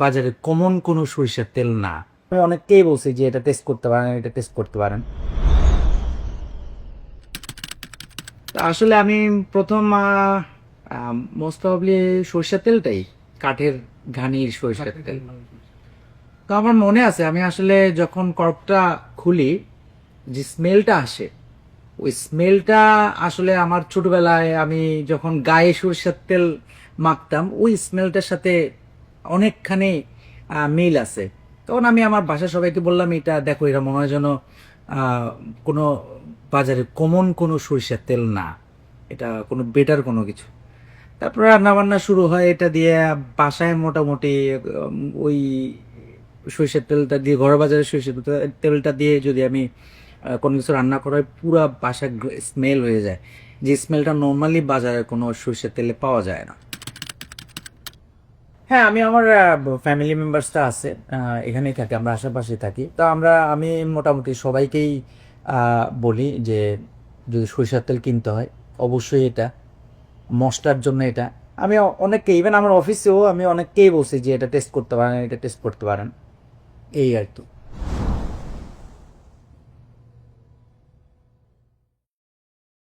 বাজারে কমন কোনো সরিষার তেল না। আমি অনেককেই বলছি যে এটা টেস্ট করতে পারেন এটা টেস্ট করতে পারেন। আসলে আমি প্রথম মোস্ট প্রবলি সরিষার তেলটাই কাঠের ঘানির সরিষার তেল। তো আমার মনে আছে আমি আসলে যখন কর্কটা খুলি যে স্মেলটা আসে ওই স্মেলটা আসলে আমার ছোটবেলায় আমি যখন গায়ে সরিষার তেল মাখতাম ওই স্মেলটার সাথে অনেকখানি মিল আছে। তখন আমি আমার বাসা সবাইকে বললাম, এটা দেখো এটা মনে হয় যেন কোনো বাজারে কমন কোনো সরিষার তেল না। এটা কোনো বেটার কোনো কিছু। তারপরে রান্না বান্না শুরু হয় এটা দিয়ে। বাসায় মোটামুটি ওই সরিষার তেলটা দিয়ে, ঘর বাজারে সরিষার তেল- তেলটা দিয়ে যদি আমি কোনো কিছু রান্না করা হয় পুরো বাসা স্মেল হয়ে যায়। যে স্মেলটা নর্মালি বাজারে কোনো সরিষার তেলে পাওয়া যায় না। হ্যাঁ আমি আমার ফ্যামিলি মেম্বার্সটা আছে এখানেই থাকি, আমরা আশেপাশে থাকি। তো আমরা, আমি মোটামুটি সবাইকেই বলি যে যদি সরিষার তেল কিনতে হয়, অবশ্যই এটা মশলার জন্য এটা। আমি অনেককে ইভেন আমার অফিসেও আমি অনেককেই বলছি যে এটা টেস্ট করতে পারেন, এটা টেস্ট করতে পারেন। এই আর কি।